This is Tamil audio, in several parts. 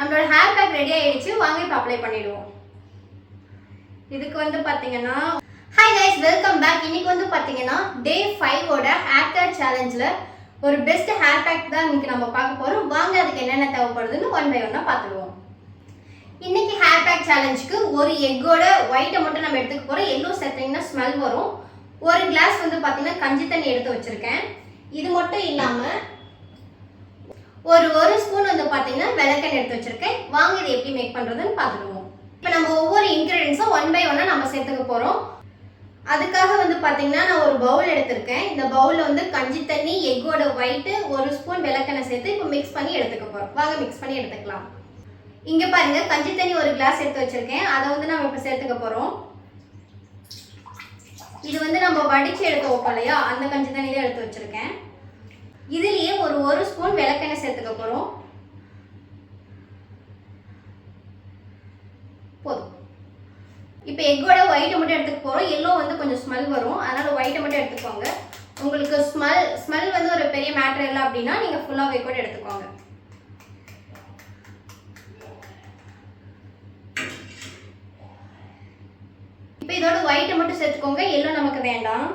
நம்மளோட ஹேர் பேக் ரெடி ஆயிடுச்சு. வாங்க இப்போ அப்ளை பண்ணிடுவோம். இதுக்கு வந்து பார்த்தீங்கன்னா ஹாய் கைஸ் வெல்கம் பேக் இன்னைக்கு வந்து பார்த்தீங்கன்னா டே ஃபைவோட ஹேர் சேலஞ்சில் ஒரு பெஸ்ட் ஹேர் பேக் தான் இன்னைக்கு நம்ம பார்க்க போகிறோம் வாங்க அதுக்கு என்னென்ன தேவைப்படுதுன்னு ஒன் பை ஒன்னாக பார்த்துடுவோம். இன்னைக்கு ஹேர் பேக் சேலஞ்சுக்கு ஒரு எக்கோட ஒயிட்டை மட்டும் நம்ம எடுத்துக்க போகிறோம் எல்லோ சேர்த்தீங்கன்னா ஸ்மெல் வரும். ஒரு கிளாஸ் வந்து பார்த்தீங்கன்னா கஞ்சி தண்ணி எடுத்து வச்சிருக்கேன். இது மட்டும் இல்லாமல் ஒரு ஒரு ஸ்பூன் வந்து பார்த்தீங்கன்னா விளக்கெண்ணெய் எடுத்து வச்சிருக்கேன். வாங்க இதை எப்படி மேக் பண்ணுறதுன்னு பார்த்துருவோம் இப்போ நம்ம ஒவ்வொரு இன்க்ரீடியன்ஸும் ஒன் பை ஒன்னாக நம்ம சேர்த்துக்க போகிறோம் அதுக்காக வந்து பார்த்தீங்கன்னா நான் ஒரு பவுல் எடுத்திருக்கேன். இந்த பவுலில் வந்து கஞ்சி தண்ணி எக்கோட ஒயிட்டு ஒரு ஸ்பூன் விளக்கெண்ணெய் சேர்த்து இப்போ மிக்ஸ் பண்ணி எடுத்துக்க போகிறோம் வாங்க மிக்ஸ் பண்ணி எடுத்துக்கலாம். இங்கே பாருங்கள் கஞ்சி தண்ணி ஒரு கிளாஸ் எடுத்து வச்சுருக்கேன். அதை வந்து நம்ம இப்போ சேர்த்துக்க போகிறோம் இது வந்து நம்ம வடித்து எடுத்து வைப்போம் இல்லையா? அந்த கஞ்சி தண்ணி தான் எடுத்து வச்சுருக்கேன். இதுலயே ஒரு ஒரு ஸ்பூன் விளக்கெண்ணெய் சேர்த்துக்க போறோம். போதும். இப்போ எக்கோட ஒயிட்டை மட்டும் எடுத்துக்க போறோம். எல்லோ வந்து கொஞ்சம் ஸ்மெல் வரும். அதனால ஒயிட்டை மட்டும் எடுத்துக்கோங்க. உங்களுக்கு ஸ்மெல் ஸ்மெல் வந்து ஒரு பெரிய மேட்டர் இல்லை அப்படின்னா நீங்க ஃபுல்லாகவே கூட எடுத்துக்கோங்க. இப்போ இதோட ஒயிட்டை மட்டும் சேர்த்துக்கோங்க. எல்லோ நமக்கு வேண்டாம்.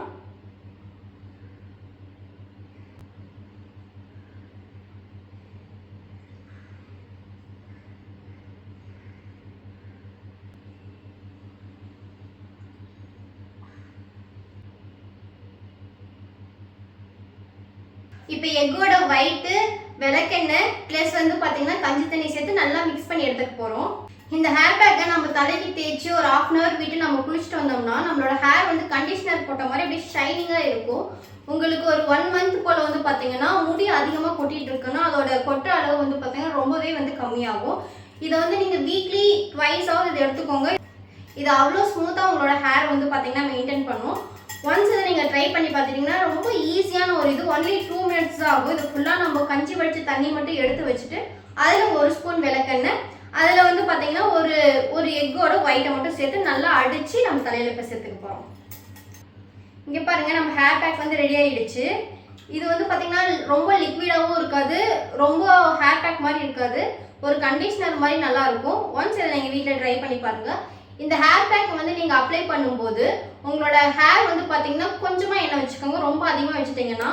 இப்போ எக்கோட ஒயிட்டு விளக்கெண்ணெய் ப்ளஸ் வந்து பார்த்தீங்கன்னா கஞ்சி தண்ணி சேர்த்து நல்லா மிக்ஸ் பண்ணி எடுத்துக்க போகிறோம் இந்த ஹேர் பேக்கை நம்ம தலைக்கு தேய்ச்சி ஒரு ஆஃப் அன் ஹவர் விட்டு நம்ம குளிச்சுட்டு வந்தோம்னா நம்மளோட ஹேர் வந்து கண்டிஷனர் போட்ட மாதிரி அப்படியே ஷைனிங்காக இருக்கும். உங்களுக்கு ஒரு ஒன் மந்த் போல் வந்து பார்த்தீங்கன்னா முடி அதிகமாக கொட்டிகிட்டு இருக்குன்னா அதோட கொட்ட அளவு வந்து பார்த்தீங்கன்னா ரொம்பவே வந்து கம்மியாகும். இதை வந்து நீங்கள் வீக்லி ட்வைஸாவது இதை எடுத்துக்கோங்க. இது அவ்வளோ ஸ்மூத்தாக உங்களோட ஹேர் வந்து பார்த்தீங்கன்னா மெயின்டைன் பண்ணும். ஒன்ஸ் இதை நீங்கள் ட்ரை பண்ணி பார்த்துட்டிங்கன்னா ரொம்ப ஈஸியான ஒரு இது. ஒன்லி டூ மினிட்ஸ் தான் ஆகும். இது ஃபுல்லாக நம்ம கஞ்சி வடித்து தண்ணி மட்டும் எடுத்து வச்சுட்டு அதில் ஒரு ஸ்பூன் விளக்கெண்ணெய் அதில் வந்து பார்த்தீங்கன்னா ஒரு ஒரு எக்கோட ஒயிட்டை மட்டும் சேர்த்து நல்லா அடித்து நம்ம தலையில் இப்போ சேர்த்துக்க போகிறோம் இங்கே பாருங்கள் நம்ம ஹேர் பேக் வந்து ரெடி ஆகிடுச்சு இது வந்து பார்த்தீங்கன்னா ரொம்ப லிக்விடாகவும் இருக்காது. ரொம்ப ஹேர் பேக் மாதிரி இருக்காது. ஒரு கண்டிஷனர் மாதிரி நல்லாயிருக்கும் ஒன்ஸ் இதை நீங்கள் வீட்டில் ட்ரை பண்ணி பாருங்கள் இந்த ஹேர் பேக் வந்து நீங்கள் அப்ளை பண்ணும்போது உங்களோட ஹேர் வந்து பார்த்தீங்கன்னா கொஞ்சமாக எண்ணெய் வச்சுக்கோங்க. ரொம்ப அதிகமாக வச்சுட்டிங்கன்னா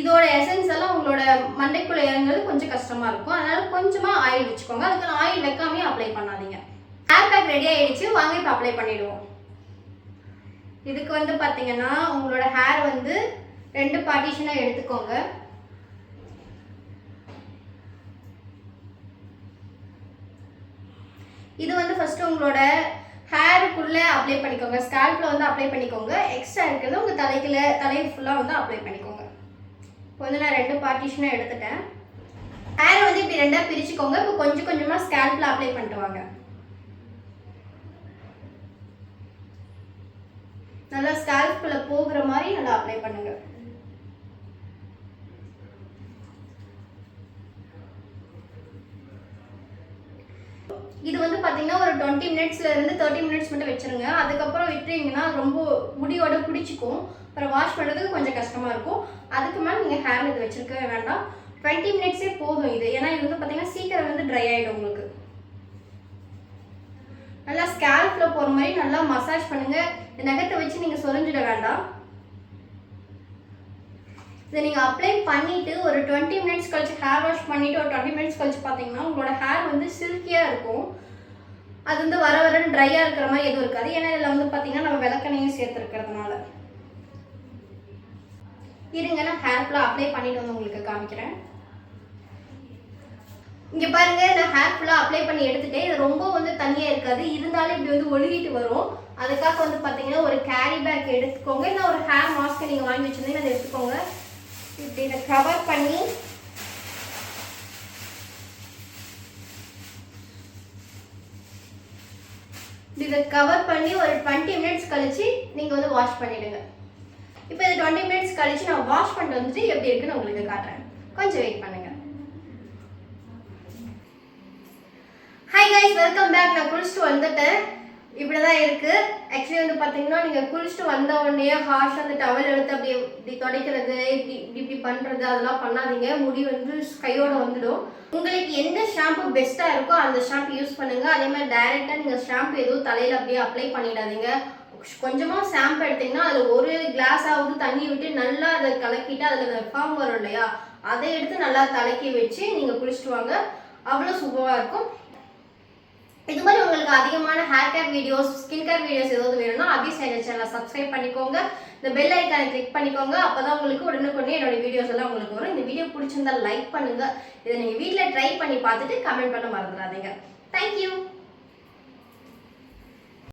இதோட எசன்ஸ் எல்லாம் உங்களோட மண்டைக்குள்ள இறங்குறது கொஞ்சம் கஷ்டமா இருக்கும். அதனால கொஞ்சமாக ஆயில் வச்சுக்கோங்க. அதுக்கு ஆயில் வைக்காமே அப்ளை பண்ணாதீங்க. ஹேர் பேக் ரெடி ஆயிடுச்சு. வாங்க இப்போ அப்ளை பண்ணிடுவோம். இதுக்கு வந்து பார்த்தீங்கன்னா உங்களோட ஹேர் வந்து ரெண்டு பார்ட்டிஷனாக எடுத்துக்கோங்க. இது வந்து ஃபர்ஸ்ட் உங்களோட ஹேருக்குள்ளே அப்ளை பண்ணிக்கோங்க. ஸ்கேல்பில் வந்து அப்ளை பண்ணிக்கோங்க. எக்ஸ்ட்ரா இருக்கிறது உங்கள் தலைக்குள்ள தலையை ஃபுல்லாக வந்து அப்ளை பண்ணிக்கோங்க. இப்போ வந்து நான் ரெண்டு பார்ட்டிஷனாக எடுத்துட்டேன். ஹேரை வந்து இப்படி ரெண்டாக பிரிச்சுக்கோங்க. இப்போ கொஞ்சம் கொஞ்சமாக ஸ்கேல்பில் அப்ளை பண்ணிட்டு வாங்க. நல்லா ஸ்கேல்ப்குள்ளே போகிற மாதிரி நல்லா அப்ளை பண்ணுங்கள் இது வந்து பார்த்தீங்கன்னா ஒரு டுவெண்ட்டி மினிட்ஸ்ல இருந்து தேர்ட்டி மினிட்ஸ் மட்டும் வச்சிருங்க. அதுக்கப்புறம் விட்டுறீங்கன்னா ரொம்ப முடியோட பிடிச்சிக்கும் அப்புறம் வாஷ் பண்ணுறதுக்கு கொஞ்சம் கஷ்டமாக இருக்கும். அதுக்கு மேலே நீங்கள் ஹேர் இது வச்சுருக்கவே வேண்டாம். டுவெண்ட்டி மினிட்ஸே போதும் இது. ஏன்னா இது வந்து பார்த்தீங்கன்னா சீக்கிரம் வந்து ட்ரை ஆகிடும் உங்களுக்கு. நல்லா ஸ்கேல்ஃபில் போகிற மாதிரி நல்லா மசாஜ் பண்ணுங்கள் இந்த நகத்தை வச்சு நீங்கள் சொரிஞ்சிட வேண்டாம். இதை நீங்கள் அப்ளை பண்ணிவிட்டு ஒரு டுவெண்ட்டி மினிட்ஸ் கழிச்சு ஹேர் வாஷ் பண்ணிவிட்டு ஒரு டுவெண்ட்டி மினிட்ஸ் கழிச்சு பார்த்தீங்கன்னா உங்களோட ஹேர் வந்து சில்கியாக இருக்கும். அது வந்து வர வரன்னு ட்ரையாக இருக்கிற மாதிரி எதுவும் இருக்காது. ஏன்னா இதில் வந்து பார்த்தீங்கன்னா நம்ம விளக்கெண்ணையும் சேர்த்துருக்கிறதுனால. இருங்க நான் ஹேர் ஃபுல்லாக அப்ளை பண்ணிட்டு வந்து உங்களுக்கு காமிக்கிறேன். இங்கே பாருங்கள் நான் ஹேர் ஃபுல்லாக அப்ளை பண்ணி எடுத்துட்டேன். இது ரொம்ப வந்து தண்ணியாக இருக்காது. இருந்தாலும் இப்படி வந்து ஒழுகிட்டு வரும். அதுக்காக வந்து பார்த்தீங்கன்னா ஒரு கேரி பேக் எடுத்துக்கோங்க. இல்லை ஒரு ஹேர் மாஸ்க் நீங்கள் வாங்கி வச்சுருந்தீங்கன்னா அதை எடுத்துக்கோங்க. இப்படி இதை கவர் பண்ணி இதை கவர் பண்ணி ஒரு டுவெண்ட்டி மினிட்ஸ் கழிச்சு நீங்கள் வந்து வாஷ் பண்ணிடுங்க. இப்போ இது டுவெண்ட்டி மினிட்ஸ் கழிச்சு நான் வாஷ் பண்ணிட்டு வந்துட்டு எப்படி இருக்குன்னு உங்களுக்கு காட்டுறேன். கொஞ்சம் வெயிட் பண்ணுங்க. ஹாய் கைஸ் வெல்கம் பேக் நான் குளிச்சுட்டு வந்துட்டேன். இப்படிதான் இருக்கு. ஆக்சுவலி வந்து பாத்தீங்கன்னா நீங்க குளிச்சுட்டு வந்த உடனே ஹாஷ் அந்த டவல் எடுத்து அப்படியே இப்படி துடைக்கிறது இப்படி இப்படி இப்படி பண்றது அதெல்லாம் பண்ணாதீங்க. முடி வந்து கையோட வந்துடும். உங்களுக்கு எந்த ஷாம்பு பெஸ்ட்டாக இருக்கோ அந்த ஷாம்பு யூஸ் பண்ணுங்க. அதே மாதிரி டைரக்டா நீங்க ஷாம்பு எதுவும் தலையில அப்படியே அப்ளை பண்ணிடாதீங்க. கொஞ்சமா ஷாம்பு எடுத்தீங்கன்னா அதுல ஒரு கிளாஸாவது தண்ணி விட்டு நல்லா அதை கலக்கிட்டு அதுல ஃபார்ம் வரும் இல்லையா அதை எடுத்து நல்லா தலைக்கி வச்சு நீங்க குளிச்சுட்டு வாங்க. அவ்வளோ சூப்பராக இருக்கும். இது மாதிரி உங்களுக்கு அதிகமான hair care videos skin care videos ஏதாவது வேணும்னா அபி சேனல் சேனலை சப்ஸ்கிரைப் பண்ணிக்கோங்க. இந்த பெல் ஐக்கானை கிளிக் பண்ணிக்கோங்க. அப்பதான் உங்களுக்கு உடனுக்குடனே என்னோட வீடியோஸ் எல்லாம் உங்களுக்கு வரும். இந்த வீடியோ பிடிச்சிருந்தா லைக் பண்ணுங்க. இதை நீங்க வீட்டில் ட்ரை பண்ணி பார்த்துட்டு கமெண்ட் பண்ண மறந்துடாதீங்க. தேங்க்யூ